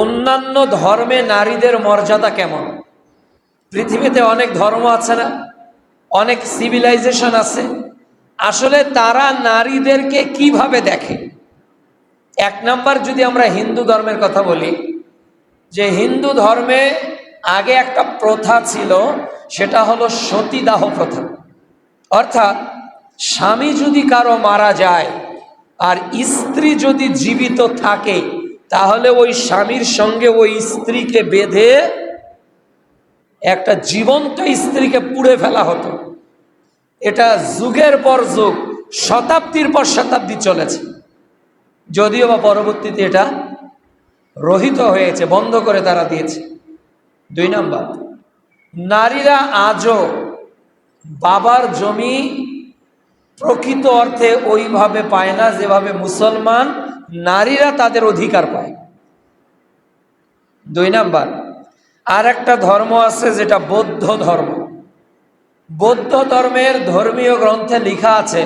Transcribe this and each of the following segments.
অন্যান্য ধর্মে নারীদের মর্যাদা কেমন? পৃথিবীতে অনেক ধর্ম আছে না? অনেক সিভিলাইজেশন আছে? আসলে তারা নারীদেরকে কীভাবে দেখে? এক নাম্বার যদি আমরা হিন্দু ধর্মের কথা বলি, যে হিন্দু ধর্মে আগে একটা প্রথা ছিল, সেটা হলো সতীদাহ প্রথা। অর্থাৎ স্বামী যদি কারও মারা যায়, আর স্ত্রী যদি জীবিত থাকে তাহলে ওই স্বামীর সঙ্গে ওই স্ত্রীকে বেঁধে একটা জীবন্ত স্ত্রীকে পুড়ে ফেলা হতো। এটা যুগের পর যুগ, শতাব্দীর পর শতাব্দী চলেছে। যদিও বা পরবর্তীতে এটা রহিত হয়েছে, বন্ধ করে তারা দিয়েছে। দুই নাম্বার, নারীরা আজও বাবার জমি প্রকৃত অর্থে ওইভাবে পায় না যেভাবে মুসলমান নারীরা তাদের অধিকার পায়। দুই নাম্বার আর একটা ধর্ম আছে যেটা বৌদ্ধ ধর্ম। বৌদ্ধ ধর্মের ধর্মীয় গ্রন্থে লেখা আছে,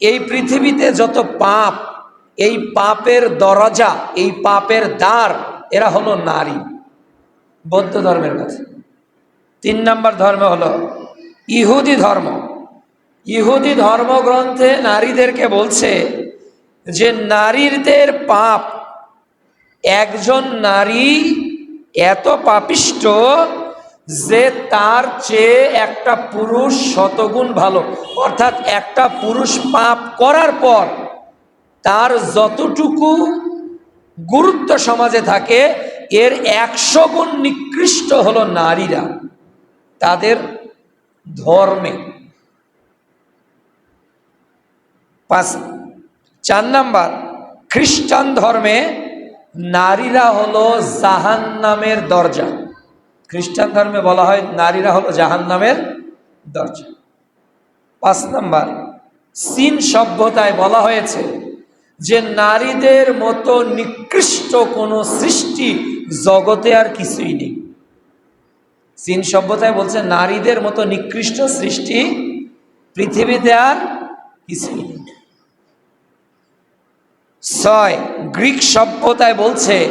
এই পৃথিবীতে যত পাপ, এই পাপের দরজা, এই পাপের দ্বার, এরা হলো নারী। বৌদ্ধ ধর্মের কাছে। তিন নম্বর ধর্ম হলো ইহুদি ধর্ম। ইহুদি ধর্মগ্রন্থে নারীদেরকে বলছে যে, নারীদের পাপ একজন নারী এত পাপিষ্ট যে তার চেয়ে একটা পুরুষ শতগুণ ভালো। অর্থাৎ একটা পুরুষ পাপ করার পর তার যতটুকু গুরুত্ব সমাজে থাকে, এর একশো গুণ নিকৃষ্ট হলো নারীরা, তাদের ধর্মে। পাঁচ, চার নাম্বার, খ্রিস্টান ধর্মে নারীরা হলো জাহান নামের দরজা। খ্রিস্টান ধর্মে বলা হয় নারীরা হলো জাহান নামের দরজা। পাঁচ নাম্বার চীন সভ্যতায় বলা হয়েছে যে নারীদের মতো নিকৃষ্ট কোনো সৃষ্টি জগতে আর কিছুই নেই। চীন সভ্যতায় বলছে নারীদের মতো নিকৃষ্ট সৃষ্টি পৃথিবীতে আর কিছুই নেই। ছয়, গ্রিক সভ্যতায় বলছে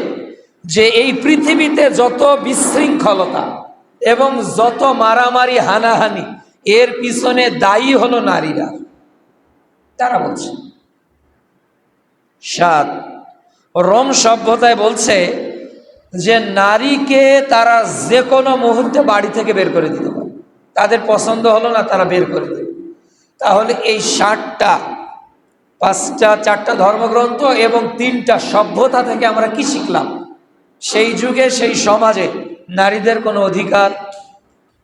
যে এই পৃথিবীতে যত বিশৃঙ্খলতা এবং যত মারামারি, হানাহানি, এর পিছনে দায়ী হলো নারীরা। তারা বলছে। সাত, রোম সভ্যতায় বলছে যে নারীকে তারা যে কোনো মুহূর্তে বাড়ি থেকে বের করে দিতে পারে। তাদের পছন্দ হলো না, তারা বের করে দেবে। তাহলে এই ষাটটা পাঁচটা, চারটা ধর্মগ্রন্থ এবং তিনটা সভ্যতা থেকে আমরা কি শিখলাম? সেই যুগে, সেই সমাজে নারীদের কোনো অধিকার,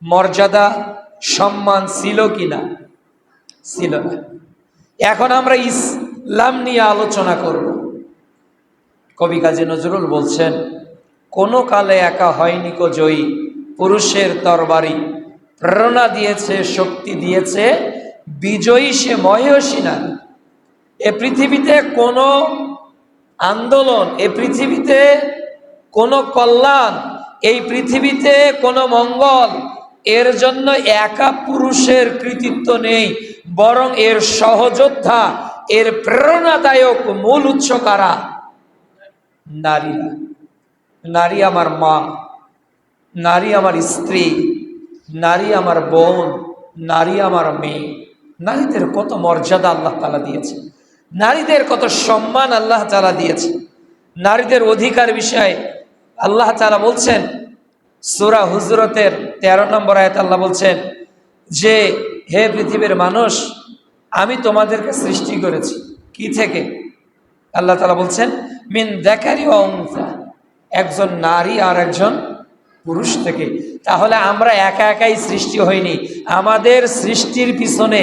মর্যাদা, সম্মান ছিল কি না? ছিল না। এখন আমরা ইসলাম নিয়ে আলোচনা করব। কবি কাজী নজরুল বলছেন, কোনো কালে একা হয়নি জয়ী। পুরুষের তরবারি প্রেরণা দিয়েছে, শক্তি দিয়েছে। বিজয়ী সে ময়সী নারী এ পৃথিবীতে কোনো আন্দোলন, এ পৃথিবীতে কোনো কল্যাণ, এই পৃথিবীতে কোনো মঙ্গল, এর জন্য একা পুরুষের কৃতিত্ব নেই, বরং এর সহযোদ্ধা, এর প্রেরণাদায়ক মূল উৎস কারা? নারীরা নারী আমার মা, নারী আমার স্ত্রী, নারী আমার বোন, নারী আমার মেয়ে। নারীদের কত মর্যাদা আল্লাহ তালা দিয়েছে নারীদের কত সম্মান আল্লাহ তালা দিয়েছে। নারীদের অধিকার বিষয়ে আল্লাহ তালা বলছেন, সুরা হুজরতের তেরো নম্বর আয়ত আল্লাহ বলছেন, যে হে পৃথিবীর মানুষ, আমি তোমাদেরকে সৃষ্টি করেছি। কি থেকে? আল্লাহ তালা বলছেন, মিন দেখারি অংসা একজন নারী আর একজন পুরুষ থেকে। তাহলে আমরা একা একাই সৃষ্টি হইনি। আমাদের সৃষ্টির পিছনে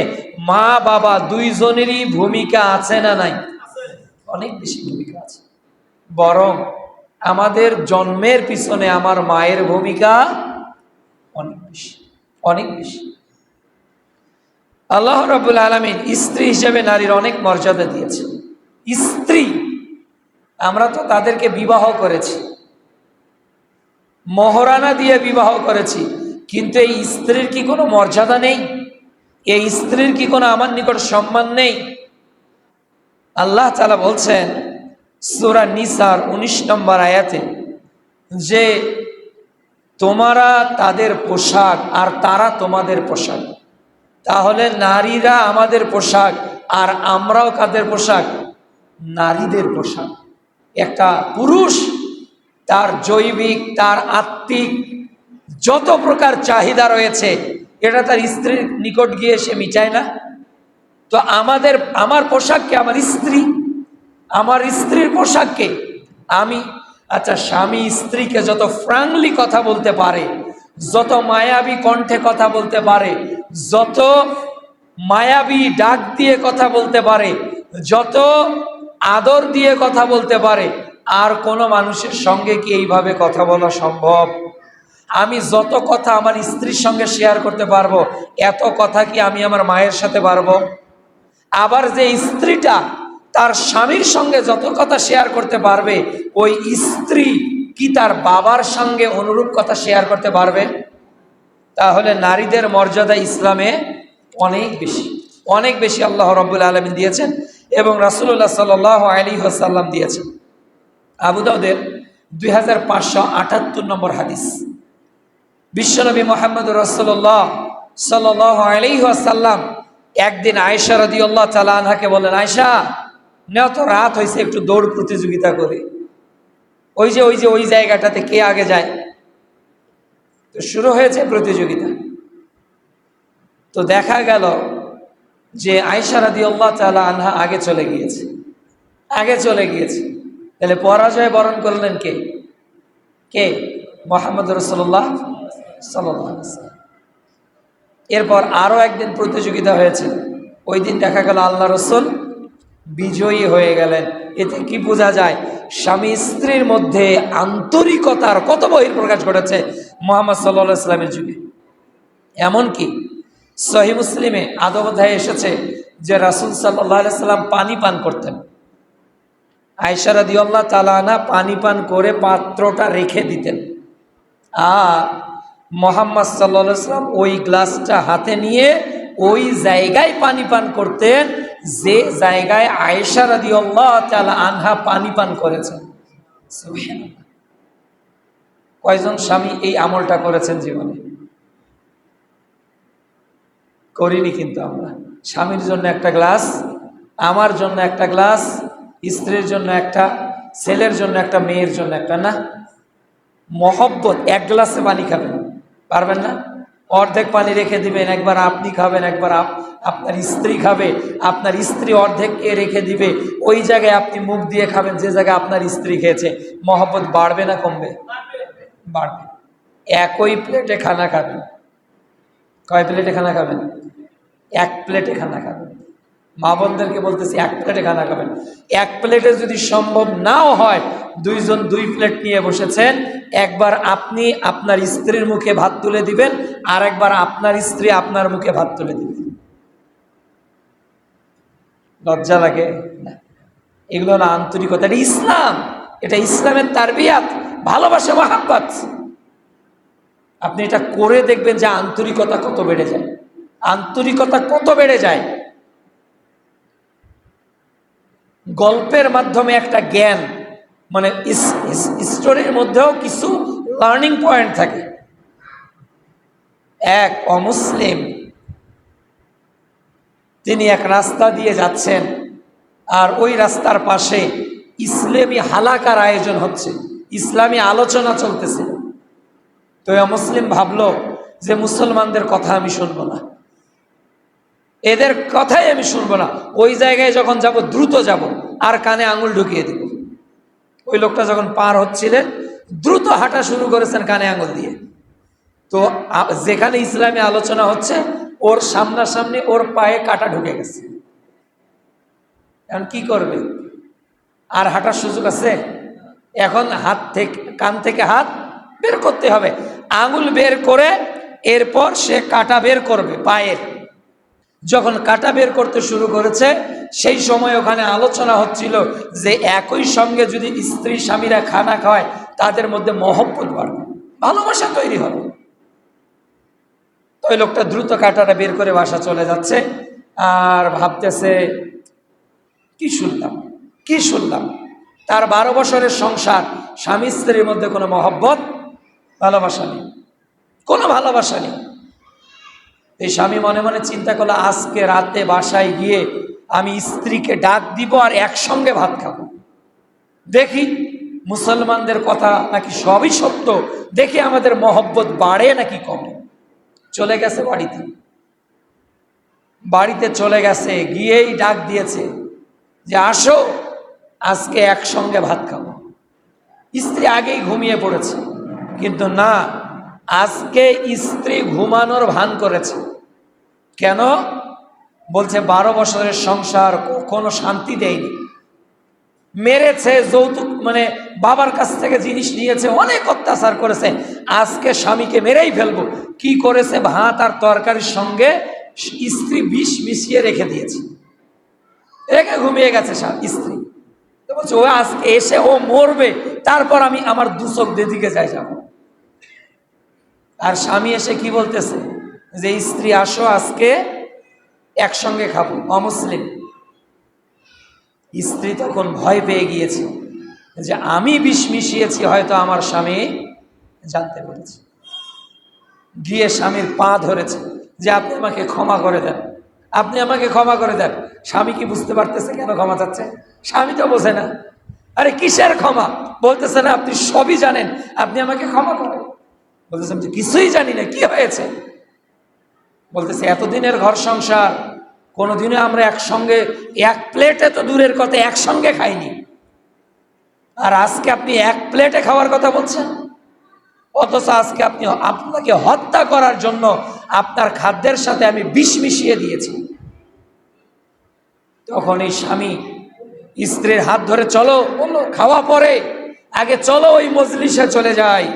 মা, বাবা দুইজনেরই ভূমিকা আছে না নাই? অনেক বেশি ভূমিকা আছে। বরং আমাদের জন্মের পিছনে আমার মায়ের ভূমিকা অনেক বেশি অনেক বেশি। আল্লাহ রবুল আলমিন স্ত্রী হিসেবে নারীর অনেক মর্যাদা দিয়েছে স্ত্রী, আমরা তো তাদেরকে বিবাহ করেছি। মহরানা দিয়ে বিবাহ করেছি। কিন্তু এই স্ত্রীর কি কোনো মর্যাদা নেই? এই স্ত্রীর কি কোনো আমার নিকট সম্মান নেই? আল্লাহ তালা বলছেন, সুরা নিসার ১৯ নম্বর আয়াতে, যে তোমারা তাদের পোশাক আর তারা তোমাদের পোশাক। তাহলে নারীরা আমাদের পোশাক আর আমরাও কাদের পোশাক? নারীদের পোশাক। একটা পুরুষ তার জৈবিক, তার আত্মিক যত প্রকার চাহিদা রয়েছে এটা তার স্ত্রীর নিকট গিয়ে সে মিটায় না। তো আমাদের, আমার পোশাককে আমার স্ত্রী। আমার স্ত্রীর পোশাককে আমি। আচ্ছা স্বামী স্ত্রীকে যত ফ্রাঙ্কলি কথা বলতে পারে, যত মায়াবী কণ্ঠে কথা বলতে পারে, যত মায়াবী ডাক দিয়ে কথা বলতে পারে, যত আদর দিয়ে কথা বলতে পারে, আর কোনো মানুষের সঙ্গে কি এইভাবে কথা বলা সম্ভব? আমি যত কথা আমার স্ত্রীর সঙ্গে শেয়ার করতে পারব, এত কথা কি আমি আমার মায়ের সাথে পারব? আবার যে স্ত্রীটা তার স্বামীর সঙ্গে যত কথা শেয়ার করতে পারবে, ওই স্ত্রী কি তার বাবার সঙ্গে অনুরূপ কথা শেয়ার করতে পারবে? তাহলে নারীদের মর্যাদা ইসলামে অনেক বেশি অনেক বেশি আল্লাহ রব্বুল আলমিন দিয়েছেন এবং রাসুল্লাহ সাল আলী হাসাল্লাম দিয়েছেন। আবুদাউদের দুই হাজার পাঁচশো আটাত্তর নম্বর হাদিস। বিশ্বনবী মোহাম্মদ রসল্লাহ সাল আলী আসাল্লাম একদিন আয়সা রদি আল্লাহ তালা আনহাকে বলেন আয়সা নেও তো রাত হয়েছে একটু দৌড় প্রতিযোগিতা করে। ওই যে ওই যে, ওই জায়গাটাতে কে আগে যায়? তো শুরু হয়েছে প্রতিযোগিতা। তো দেখা গেল যে আয়সা রাদি আল্লাহ তালা আনহা আগে চলে গিয়েছে। আগে চলে গিয়েছে। তাহলে পরাজয় বরণ করলেন কে? কে? মোহাম্মদ রসল্লাহ এরপর আরও একদিন প্রতিযোগিতা হয়েছে। ওই দিন দেখা গেল আল্লাহ রসুল বিজয়ী হয়ে গেলেন। এতে কি বোঝা যায়? স্বামী স্ত্রীর মধ্যে আন্তরিকতার কত বহির প্রকাশ ঘটেছে মোহাম্মদ সাল্লা ইসলামের যুগে। এমনকি সহি মুসলিমে আদব অধ্যায় এসেছে যে রাসুল সাল্লাহ সাল্লাম পানি পান করতেন। আয়সারা দিয়াল্লাহ তালানা পানি পান করে পাত্রটা রেখে দিতেন। আর মোহাম্মদ সাল্লাম ওই গ্লাসটা হাতে নিয়ে ওই জায়গায় পানি পান করতেন, যে জায়গায় আয়েশা রাদি আল্লাহ আনহা পানি পান করেছেন। কয়জন স্বামী এই আমলটা করেছেন জীবনে? করিনি কিন্তু আমরা। স্বামীর জন্য একটা গ্লাস, আমার জন্য একটা গ্লাস, স্ত্রীর জন্য একটা, ছেলের জন্য একটা, মেয়ের জন্য একটা না? মহব্বত, এক গ্লাসে পানি খাবেন। পারবেন না? অর্ধেক পানি রেখে দিবেন, একবার আপনি খাবেন, একবার আপনার স্ত্রী খাবে, আপনার স্ত্রী অর্ধেককে রেখে দিবে, ওই জায়গায় আপনি মুখ দিয়ে খাবেন, যে জায়গায় আপনার স্ত্রী খেয়েছে। মহব্বত বাড়বে না কমবে? বাড়বে। একই প্লেটে খানা খাবেন। কয় প্লেটে খানা খাবেন? এক প্লেটে খানা খাবেন। মা বোনদেরকে বলতেছি, এক প্লেটে খানা খাবেন। এক প্লেটে যদি সম্ভব নাও হয়, দুইজন দুই প্লেট নিয়ে বসেছেন, একবার আপনি আপনার স্ত্রীর মুখে ভাত তুলে দিবেন, আর একবার আপনার স্ত্রী আপনার মুখে ভাত তুলে দিবেন লজ্জা লাগে? এগুলো হলো আন্তরিকতা, এটা ইসলাম। এটা ইসলামের তারবিয়াত, ভালোবাসা, মাহাব্বাত। আপনি এটা করে দেখবেন যে আন্তরিকতা কত বেড়ে যায়। আন্তরিকতা কত বেড়ে যায়? গল্পের মাধ্যমে একটা জ্ঞান মানে স্টোরির মধ্যেও কিছু লার্নিং পয়েন্ট থাকে। এক অমুসলিম, তিনি এক রাস্তা দিয়ে যাচ্ছেন, আর ওই রাস্তার পাশে ইসলামী হালাকার আয়োজন হচ্ছে, ইসলামী আলোচনা চলতেছে। তো মুসলিম ভাবলো যে মুসলমানদের কথা আমি শুনব না। এদের কথাই আমি শুনব না। ওই জায়গায় যখন যাব, দ্রুত যাব। আর কানে আঙুল ঢুকিয়ে দিব ওই লোকটা যখন পার হচ্ছিলেন, দ্রুত হাঁটা শুরু করেছেন কানে আঙুল দিয়ে। তো যেখানে ইসলামী আলোচনা হচ্ছে, ওর সামনাসামনি ওর পায়ে কাটা ঢুকে গেছে। এখন কি করবে? আর হাঁটার সুযোগ আছে? এখন হাত থেকে, কান থেকে হাত বের করতে হবে। আঙুল বের করে এরপর সে কাটা বের করবে পায়ের। যখন কাটা বের করতে শুরু করেছে সেই সময় ওখানে আলোচনা হচ্ছিল যে একই সঙ্গে যদি স্ত্রী স্বামীরা খানা খাওয়ায় তাদের মধ্যে মহব্বত বাড়বে, ভালোবাসা তৈরি হবে। তো ওই লোকটা দ্রুত কাটাটা বের করে বাসা চলে যাচ্ছে আর ভাবতেছে, কি শুনলাম কি শুনলাম? তার বারো বছরের সংসার, স্বামী স্ত্রীর মধ্যে কোনো মহব্বত, ভালোবাসা নেই, কোনো ভালোবাসা নেই। এই স্বামী মনে মনে চিন্তা করল, আজকে রাতে বাসায় গিয়ে আমি স্ত্রীকে ডাক দিব আর একসঙ্গে ভাত খাব। দেখি, মুসলমানদের কথা নাকি সবই সত্য? দেখি আমাদের মহব্বত বাড়ে নাকি কমে? চলে গেছে বাড়িতে। বাড়িতে চলে গেছে, গিয়েই ডাক দিয়েছে যে, আসো, আজকে একসঙ্গে ভাত খাব। স্ত্রী আগেই ঘুমিয়ে পড়েছে, কিন্তু না, আজকে স্ত্রী ঘুমানোর ভান করেছে। কেন? বলছে, বারো বছরের সংসার কোনো শান্তি দেয়নি। মেরেছে, যৌতুক মানে বাবার কাছ থেকে জিনিস নিয়েছে, অনেক অত্যাচার করেছে। আজকে স্বামীকে মেরেই ফেলব। কি করেছে? ভাত আর তরকারির সঙ্গে স্ত্রী বিষ মিশিয়ে রেখে দিয়েছে। রেখে ঘুমিয়ে গেছে স্ত্রী। তো বলছে, ও আজকে এসে ও মরবে, তারপর আমি আমার দুচক দিদিকে যাই যাব। আর স্বামী এসে কি বলতেছে? যে, স্ত্রী, আসো আজকে একসঙ্গে খাব, অমুসলিম। স্ত্রী তখন ভয় পেয়ে গিয়েছে যে আমি বিষ মিশিয়েছি, হয়তো আমার স্বামী জানতে পেরেছে। গিয়ে স্বামীর পা ধরেছে যে আপনি আমাকে ক্ষমা করে দেন, আপনি আমাকে ক্ষমা করে দেন। স্বামী কি বুঝতে পারতেছে কেন ক্ষমা চাচ্ছে? স্বামী তো বোঝে না। আরে কিসের ক্ষমা? বলতেছে না, আপনি সবই জানেন, আপনি আমাকে ক্ষমা করেন। বলতেছে, আমি কিছুই জানি না, কি হয়েছে? বলতেছে, এতদিনের ঘর সংসার কোনোদিনও আমরা একসঙ্গে, এক প্লেটে তো দূরের কথা, একসঙ্গে খাইনি। আর আজকে আপনি এক প্লেটে খাওয়ার কথা বলছেন? অথচ আজকে আপনি আপনাকে হত্যা করার জন্য আপনার খাদ্যের সাথে আমি বিষ মিশিয়ে দিয়েছি। তখন এই স্বামী স্ত্রীর হাত ধরে চলো, বলল, খাওয়া পরে, আগে চলো ওই মজলিসে চলে যাই।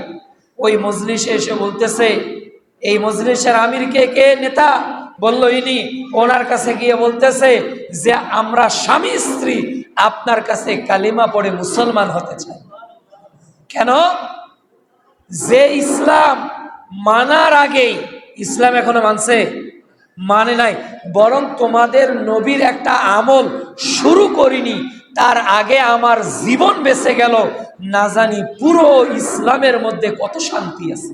ওই মজলিসে এসে বলতেছে, এই মজলিসের আমির কে কে নেতা? বলল, ইনি ওনার কাছে গিয়ে বলতেছে যে, আমরা স্বামী স্ত্রী আপনার কাছে কালিমা পড়ে মুসলমান হতে চাই। কেন? যে ইসলাম মানার আগেই, ইসলাম এখনও মানছে? মানে নাই, বরং তোমাদের নবীর একটা আমল শুরু করিনি, তার আগে আমার জীবন বেঁচে গেল। না জানি পুরো ইসলামের মধ্যে কত শান্তি আছে।